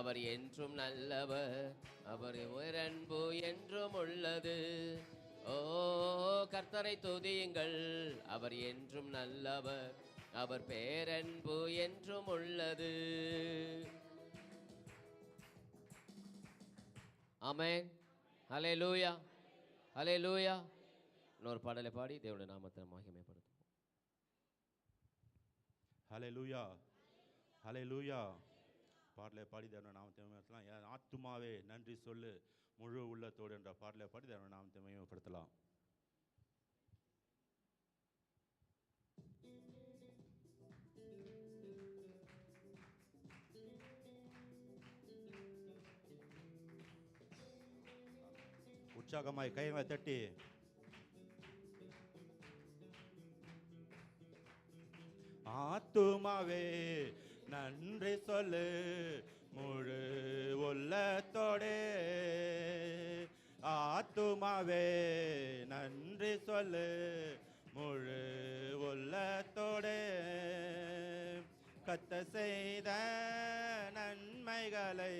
அவர் என்றும் நல்லவர் அவர் உயரன்பு என்றும் உள்ளது. ஓ கர்த்தரை துதியுங்கள் அவர் என்றும் நல்லவர் அவர் பேரன்பு என்றும் உள்ளது. ஆமென். ஹலே லூயா ஹலே லூயா இன்னொரு பாடலை பாடி தேவனுடைய நாமத்தை மகிமைப்படுத்துவோம். ஹலே லூயா ஹலே லூயா பாடலை பாடி தேவன நாமத்தை மேம்படுத்தலாம் என் ஆத்துமாவே நன்றி சொல்லு. முழு உள்ளத்தோடு என்ற பாடலை பாடி தேவன நாமத்தை மேம்படுத்தலாம் உற்சாகமாய் கைகளை தட்டி. ஆத்துமாவே நன்றி சொல்லு முழு உள்ளத்தோடே. ஆத்துமாவே நன்றி சொல்லு முழு உள்ளத்தோடே. கத்த செய்த நன்மைகளை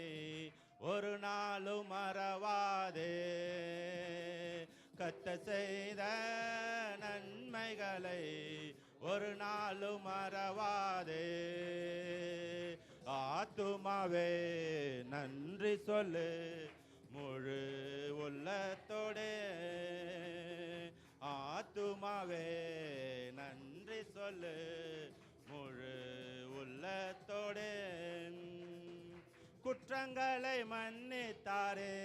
ஒரு நாளும் மறவாதே. கத்த செய்த நன்மைகளை ஒரு நாளும் மறவாதே. ஆத்துமாவே நன்றி சொல்லு முழு உள்ளத்தோடே. ஆத்துமாவே நன்றி சொல்லு முழு உள்ளத்தோடே. குற்றங்களை மன்னித்தாரே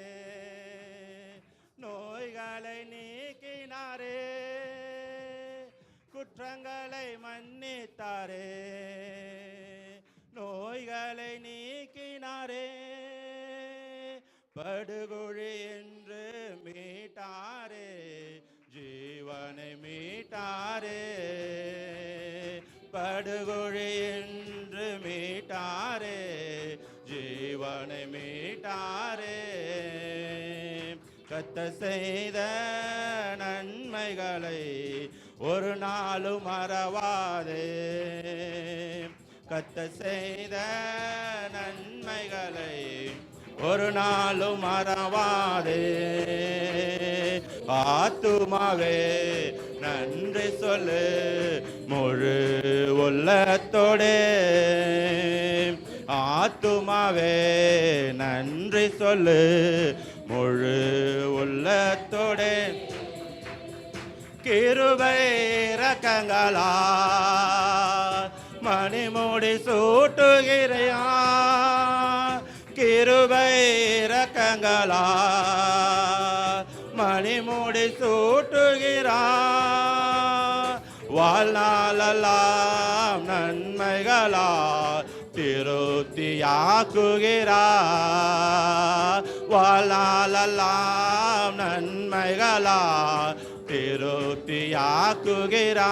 நோய்களை நீக்கினாரே. குற்றங்களை மன்னித்தாரே. நோய்களை நீக்கினாரே. படுகொழி என்று மீட்டாரே ஜீவனை மீட்டாரே. படுகொழி என்று மீட்டாரே ஜீவனை மீட்டாரே. கத்த செய்த நன்மைகளை ஒரு நாளும் மறவாதே. கத்த செய்த நன்மைகளை ஒரு நாளும் மறவாதே. ஆத்துமாவே நன்றி சொல்லு முழு உள்ளத்தோடே. ஆத்துமாவே நன்றி சொல்லு முழு உள்ளத்தோடே. கிருபை ரக்கங்களா மூடி சூட்டுகிறையா? கிருபை ரக்கங்களா மணி மூடி சூட்டுகிறா? வாழ்நாளெல்லாம் நன்மைகளா? திருத்தியாக்குகிறா வாழ்நாளெல்லாம் நன்மைகளா? திருத்தியாக்குகிறா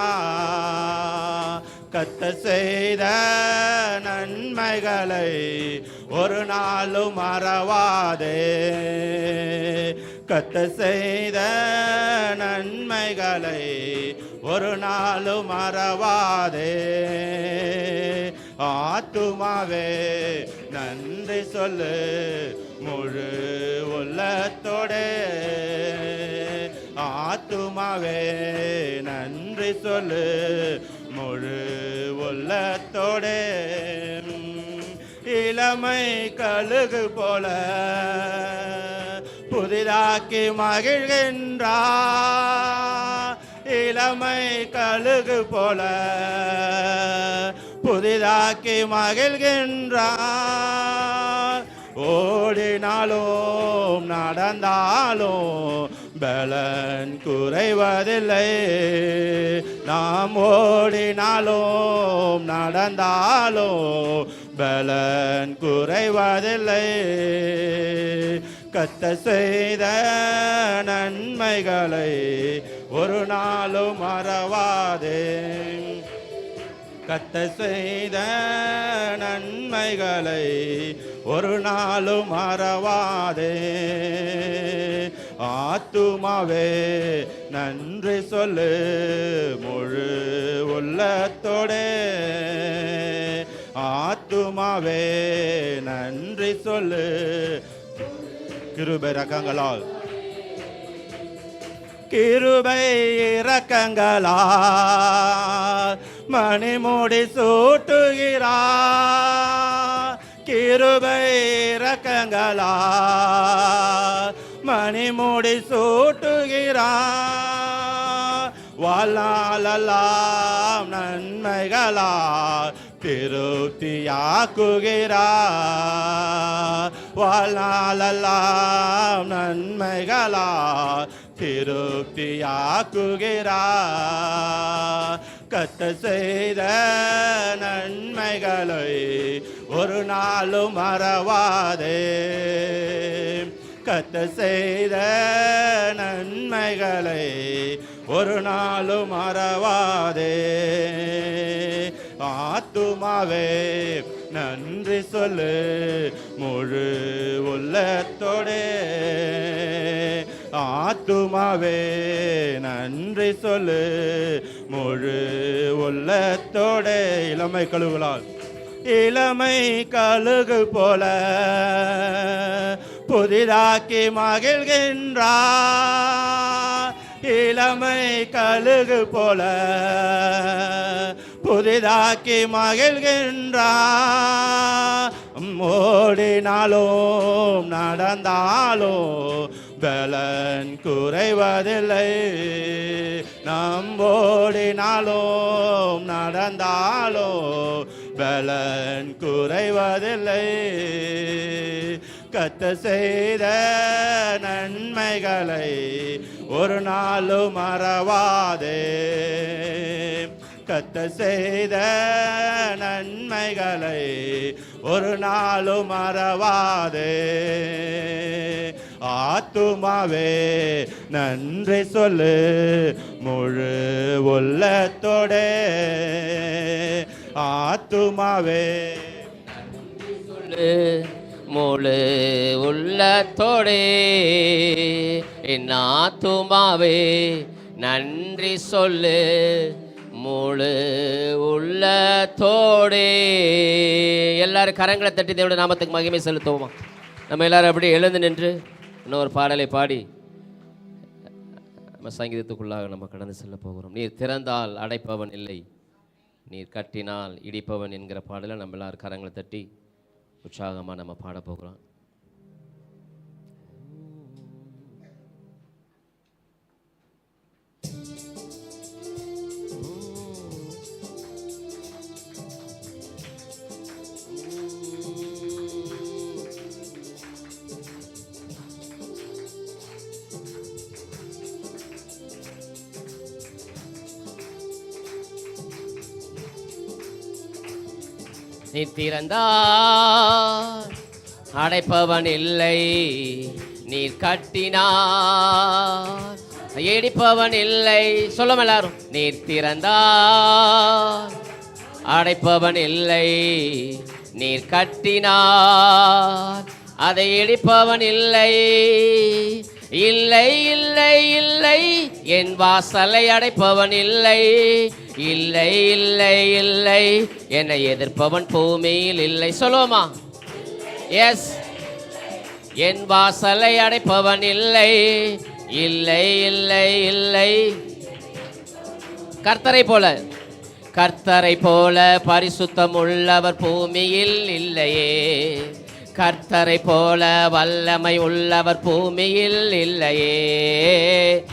கத்த செய்த நன்மைகளை ஒரு நாளும் மறவாதே. கத்த செய்த நன்மைகளை ஒரு நாளும் மறவாதே. ஆத்துமாவே நன்றி சொல்லு முழு உள்ளத்தோடே. ஆத்துமாவே நன்றி சொல்லு முழு உள்ளத்தோடு. இளமை கழுகு போல புதிதாக்கி மகிழ்கின்றா. இளமை கழுகு போல புதிதாக்கி மகிழ்கின்றா. ஓடினாலும் நடந்தாலும் பலன் குறைவதில்லை. நாம் ஓடினாலும் நடந்தாலும் பலன் குறைவதில்லை. கத்த செய்த நன்மைகளை ஒரு நாளும் மறவாதே. கத்த செய்த நன்மைகளை ஒரு நாளும் மறவாதே. ஆத்துமாவே நன்றி சொல்லு முழு உள்ளத்தோடே. ஆத்துமாவே நன்றி சொல்லு கிருபை ரகங்களால் கிருபை இரக்கங்களால் மணிமூடி சூட்டுகிறார். கிருபை இரக்கங்களால் மணிமுடி சூட்டுகிறார் வாழ்நாளெல்லாம் நன்மைகளால் திருப்தியாக்குகிறார் வாழ்நாளெல்லாம் நன்மைகளால் திருப்தியாக்குகிறார் கத்த செய்த நன்மைகளை ஒரு நாளும் மறவாதே. கத்த செய்த நன்மைகளை ஒரு நாளும் மறவாதே. ஆத்துமாவே நன்றி சொல்லு முழு உள்ளத்தோடே. ஆத்துமாவே நன்றி சொல்லு முழு உள்ளத்தோடே. இளமை கழுவுகளால் இளமை கழுகு போல புதிதாக்கி மகிழ்கின்றார். இளமை கழுகு போல புதிதாக்கி மகிழ்கின்றார். ஓடினாலும் நடந்தாலும் பலன் குறைவதில்லை. நம்போடினாலும் ஓடினாலும் நடந்தாலும் பலன் குறைவதில்லை. கத்த செய்த நன்மைகளை ஒரு நாளும் மறவாதே. கத்த செய்த நன்மைகளை ஒரு நாளும் மறவாதே. ஆத்துமாவே நன்றி சொல்லு முழு உள்ளத்தோடே. ஆத்துமாவே சொல்லு. முழு உள்ளத்தோடே என் ஆத்துமாவே நன்றி சொல்லு. முழு உள்ளத்தோடே. எல்லாரும் கரங்களை தட்டி தேவனுடைய நாமத்துக்கு மகிமை செலுத்துவோமா? நம்ம எல்லாரும் அப்படியே எழுந்து நின்று இன்னொரு பாடலை பாடி நம்ம சங்கீதத்துக்குள்ளாக நம்ம கடந்து செல்ல போகிறோம். நீர் திறந்தால் அடைப்பவன் இல்லை நீர் கட்டினால் இடிப்பவன் என்கிற பாடலை நம்ம எல்லாரும் கரங்களை தட்டி உற்சாகமாக நம்ம பாட போகிறோம். நித்திறந்தார் அடைப்பவன் இல்லை நீர் கட்டினார். இடிப்பவன் இல்லை சொல்லும் எல்லாரும் நீர் திறந்தார். அடைப்பவன் இல்லை நீர் கட்டினார். அதை இடிப்பவன் இல்லை இல்லை இல்லை இல்லை. என் வாசலை அடைப்பவன் இல்லை. இல்லை இல்லை இல்லை. என்னை எதிர்ப்பவன் பூமியில் இல்லை. சொல்லுவோமா? எஸ் என் வாசலை அடைப்பவன் இல்லை. இல்லை இல்லை இல்லை. கர்த்தரை போல. கர்த்தரை போல பரிசுத்தம் உள்ளவர் பூமியில் இல்லையே. கர்த்தரை போல வல்லமை உள்ளவர் பூமியில் இல்லையே.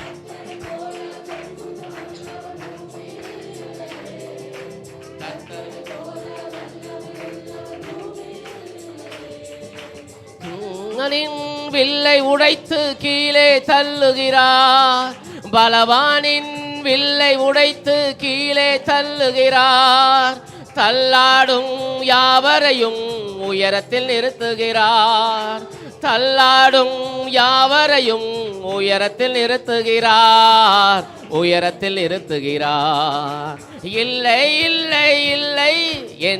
வில்லை உடைத்து கீழே தள்ளுகிறார். பலவானின் வில்லை உடைத்து கீழே தள்ளுகிறார். தள்ளாடும் யாவரையும் உயரத்தில் நிறுத்துகிறார். தள்ளாடும் யாவரையும் உயரத்தில் நிறுத்துகிறார். உயரத்தில் நிறுத்துகிறார். இல்லை இல்லை இல்லை என்